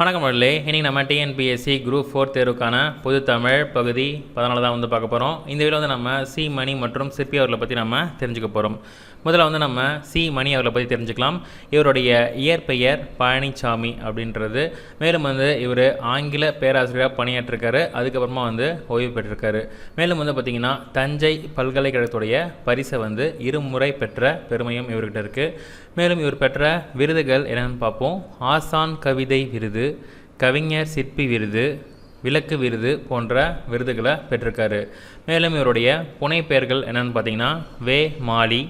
வணக்கம் மகளே இன்றைக்கி நம்ம டிஎன்பிஎஸ்சி குரூப் ஃபோர் தேர்வுக்கான பொது தமிழ் பகுதி பதினாலு தான் வந்து பார்க்க போகிறோம் இந்த வீடியோ வந்து நம்ம சி மணி மற்றும் சிற்பி அவர்களை பற்றி நம்ம தெரிஞ்சுக்க போகிறோம் முதல்ல வந்து நம்ம சி மணி அவரை பற்றி தெரிஞ்சுக்கலாம். இவருடைய இயற்பெயர் பழனிசாமி அப்படின்றது. மேலும் வந்து இவர் ஆங்கில பேராசிரியராக பணியாற்றிருக்காரு. அதுக்கப்புறமா வந்து ஓய்வு பெற்றிருக்காரு. மேலும் வந்து பார்த்திங்கன்னா தஞ்சை பல்கலைக்கழகத்துடைய பரிசை வந்து இருமுறை பெற்ற பெருமையும் இவர்கிட்ட இருக்குது மேலும் இவர் பெற்ற விருதுகள் என்னென்னு பார்ப்போம். ஆசான் கவிதை விருது கவிஞர் சிற்பி விருது விளக்கு விருது போன்ற விருதுகளை பெற்றிருக்காரு. மேலும் இவருடைய புனைப்பெயர்கள் என்னென்னு பார்த்தீங்கன்னா வே மாலி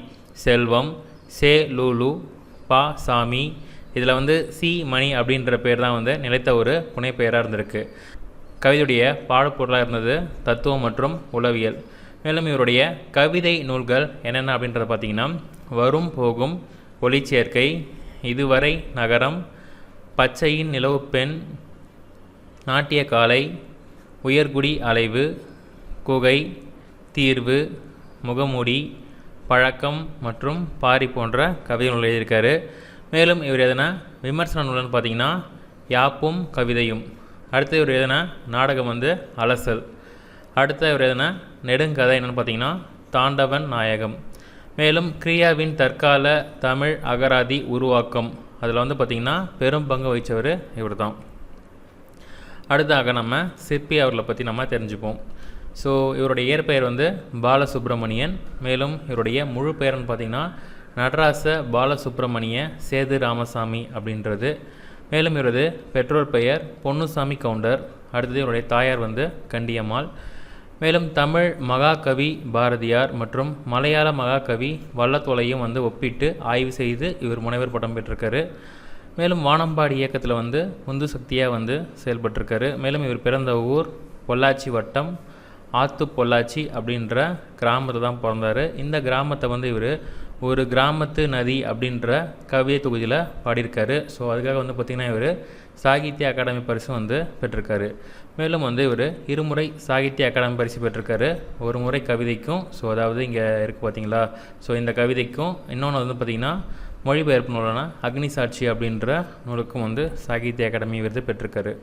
செல்வம் சே லூலு பா சாமி. இதில் வந்து சி மணி அப்படின்ற பேர் தான் வந்து நிலைத்த ஒரு புனைப்பெயராக இருந்திருக்கு. கவிதையுடைய பாடப்பொருளாக இருந்தது தத்துவம் மற்றும் உளவியல். மேலும் இவருடைய கவிதை நூல்கள் என்னென்ன அப்படின்றத பார்த்தீங்கன்னா வரும் போகும் ஒளிச்சேர்க்கை இதுவரை நகரம் பச்சையின் நிலவு பெண் நாட்டிய காலை உயர்குடி அலைவு குகை தீர்வு முகமூடி பழக்கம் மற்றும் பாரி போன்ற கவிதை நூல் எழுதியிருக்காரு. மேலும் இவர் எதனா விமர்சன நூல்னு பார்த்தீங்கன்னா யாப்பும் கவிதையும். அடுத்து இவர் எதனா நாடகம் வந்து அலசல். அடுத்த இவர் எதனா நெடுங்கதை என்னென்னு பார்த்தீங்கன்னா தாண்டவன் நாயகம். மேலும் கிரியாவின் தற்கால தமிழ் அகராதி உருவாக்கம். அதில் வந்து பார்த்திங்கன்னா பெரும் பங்கு வகித்தவர் இவர் தான் அடுத்தாக நம்ம சிற்பி அவர்களை பற்றி நம்ம தெரிஞ்சுப்போம். ஸோ இவருடைய இயற்பெயர் வந்து பாலசுப்ரமணியன். மேலும் இவருடைய முழு பெயர்னு பார்த்திங்கன்னா நடராச பாலசுப்ரமணிய சேது ராமசாமி அப்படின்றது. மேலும் இவரது பெற்றோர் பெயர் பொன்னுசாமி கவுண்டர். அடுத்தது இவருடைய தாயார் வந்து கண்டியம்மாள். மேலும் தமிழ் மகாகவி பாரதியார் மற்றும் மலையாள மகாகவி வல்லத்தோலையும் வந்து ஒப்பிட்டு ஆய்வு செய்து இவர் முனைவர் பட்டம் பெற்றிருக்காரு. மேலும் வானம்பாடி இயக்கத்தில் வந்து உந்து சக்தியாக வந்து செயல்பட்டிருக்காரு. மேலும் இவர் பிறந்த ஊர் பொள்ளாச்சி வட்டம் ஆத்து பொள்ளாச்சி அப்படின்ற கிராமத்தை தான் பிறந்தார். இந்த கிராமத்தை வந்து இவர் ஒரு கிராமத்து நதி அப்படின்ற கவிதை தொகுதியில் பாடியிருக்காரு. ஸோ அதுக்காக வந்து பார்த்திங்கன்னா இவர் சாகித்ய அகாடமி பரிசு வந்து பெற்றிருக்காரு. மேலும் வந்து இவர் இருமுறை சாகித்ய அகாடமி பரிசு பெற்றிருக்காரு. ஒரு முறை கவிதைக்கும் ஸோ அதாவது இங்கே இருக்குது பார்த்தீங்களா ஸோ இந்த கவிதைக்கும் இன்னொன்று வந்து பார்த்திங்கன்னா மொழிபெயர்ப்பு நூலான அக்னி சாட்சி அப்படின்ற நூலுக்கும் வந்து சாகித்ய அகாடமி விருது பெற்றிருக்காரு.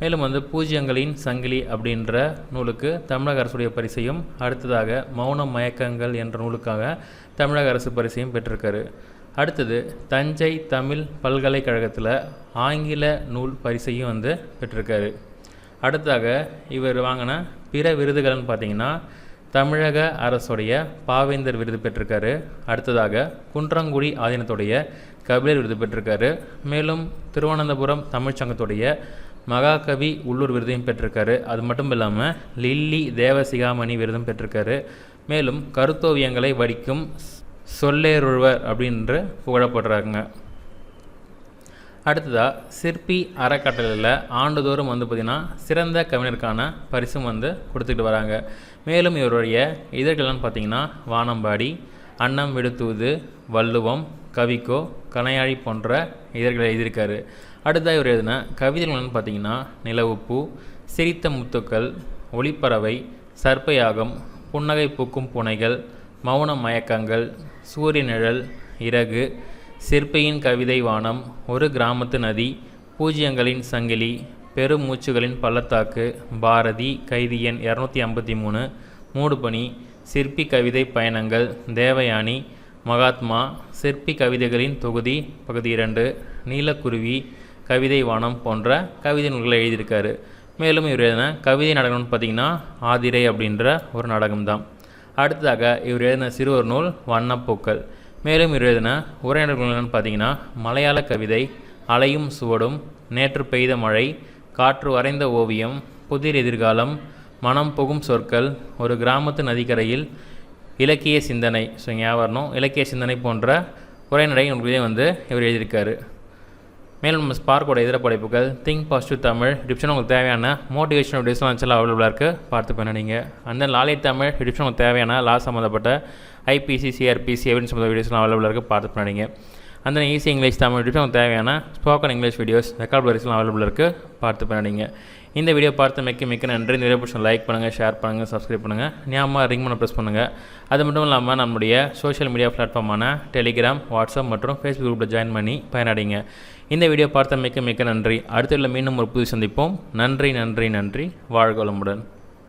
மேலும் வந்து பூஜ்யங்களின் சங்கிலி அப்படின்ற நூலுக்கு தமிழக அரசுடைய பரிசையும் அடுத்ததாக மௌன மயக்கங்கள் என்ற நூலுக்காக தமிழக அரசு பரிசையும் பெற்றிருக்காரு. அடுத்தது தஞ்சை தமிழ் பல்கலைக்கழகத்தில் ஆங்கில நூல் பரிசையும் வந்து பெற்றிருக்காரு. அடுத்ததாக இவர் வாங்கின பிற விருதுகள்னு பார்த்தீங்கன்னா தமிழக அரசுடைய பாவேந்தர் விருது பெற்றிருக்காரு. அடுத்ததாக குன்றங்குடி ஆதீனத்துடைய கபிலர் விருது பெற்றிருக்காரு. மேலும் திருவனந்தபுரம் தமிழ்ச்சங்கத்துடைய மகாகவி உள்ளூர் விருதையும் பெற்றிருக்காரு. அது மட்டும் இல்லாமல் லில்லி தேவசிகாமணி விருதும் பெற்றிருக்காரு. மேலும் கருத்தோவியங்களை வடிக்கும் சொல்லேருழ்வர் அப்படின்று புகழப்படுறாங்க அடுத்ததாக சிற்பி அறக்கட்டளையில் ஆண்டுதோறும் வந்து பார்த்திங்கன்னா சிறந்த கவிஞருக்கான பரிசும் வந்து கொடுத்துக்கிட்டு வராங்க. மேலும் இவருடைய இதழ்கள்லாம் பார்த்திங்கன்னா வானம்பாடி அன்னம் விடுத்தூது வள்ளுவம் கவிக்கோ கனையாழி போன்ற இதழ்களை எழுதியிருக்காரு. அடுத்ததாக இவர் எழுதின கவிதைகள்னு பார்த்திங்கன்னா நிலவுப்பூ சிரித்த முத்துக்கள் ஒளிப்பறவை சர்ப்பயாகம் புன்னகை பூக்கும் புனைகள் மௌன மயக்கங்கள் சூரிய நிழல் இறகு சிற்பியின் கவிதை வானம் ஒரு கிராமத்து நதி பூஜ்யங்களின் சங்கிலி பெருமூச்சுகளின் பள்ளத்தாக்கு பாரதி கைதியன் இரநூத்தி ஐம்பத்தி மூணு மூடுபனி சிற்பி கவிதை பயணங்கள் தேவயானி மகாத்மா சிற்பி கவிதைகளின் தொகுதி பகுதி இரண்டு நீலக்குருவி கவிதை வானம் போன்ற கவிதை நூல்களை எழுதியிருக்காரு. மேலும் இவர் எழுதின கவிதை நாடகம்னு பார்த்திங்கன்னா ஆதிரை அப்படின்ற ஒரு நாடகம்தான். அடுத்ததாக இவர் எழுதின சிறுவர் நூல் வண்ணப்பூக்கள். மேலும் இவர் எழுதின பார்த்தீங்கன்னா மலையாள கவிதை அலையும் சுவடும் நேற்று பெய்த மழை காற்று வரைந்த ஓவியம் புதிர் எதிர்காலம் மனம் புகும் சொற்கள் ஒரு கிராமத்து நதிக்கரையில் இலக்கிய சிந்தனை. ஸோ ஞாபகம் இலக்கிய சிந்தனை போன்ற உரைநடை நூல்களையும் வந்து இவர் எழுதியிருக்காரு. மேலும் நம்ம ஸ்பார்க்கோட இதர படைப்புகள் திங்க் பாசிட்டிவ் தமிழ் டிப்ஷன் உங்களுக்கு தேவையான மோட்டிவேஷனல் வீடியோஸ்லாம் வச்சாலும் அவைலபிளாக இருக்குது பார்த்து பண்ண நீங்கள் அந்த லாலை தமிழ் டிப்ஷன் உங்களுக்கு தேவையான லா சம்மந்தப்பட்ட ஐபிசி சிஆர்பிசி எவிடன்ஸ் சம்மந்த வீடியோஸ்லாம் அவைலபிளாக இருக்குது பார்த்து பண்ணீங்க அந்த ஈஸி இங்கிலீஷ் தமிழ் டிப்ஷன் உங்களுக்கு தேவையான ஸ்போக்கன் இங்கிலீஷ் வீடியோஸ் ரெக்கார்ட் வரிசைலாம் அவைலபிளாக இருக்குது பார்த்து நீங்கள் இந்த வீடியோ பார்த்து மிக்க மிக்க நன்றி. நிறைய பிடிச்ச லைக் பண்ணுங்கள் ஷேர் பண்ணுங்கள் சப்ஸ்கிரைப் பண்ணுங்கள் ஞாபகமாக ரிங் பண்ண ப்ரெஸ் பண்ணுங்கள் அது மட்டும் இல்லாமல் நம்முடைய சோஷியல் மீடியா பிளாட்ஃபார்மான டெலிகிராம் வாட்ஸ்அப் மற்றும் ஃபேஸ்புக் குரூப்பில் ஜாயின் பண்ணி பயனடைங்க. இந்த வீடியோ பார்த்த மிக்க மிக்க நன்றி அடுத்துள்ள மீண்டும் ஒரு புது சந்திப்போம். நன்றி நன்றி நன்றி. வாழ்க வளமுடன்.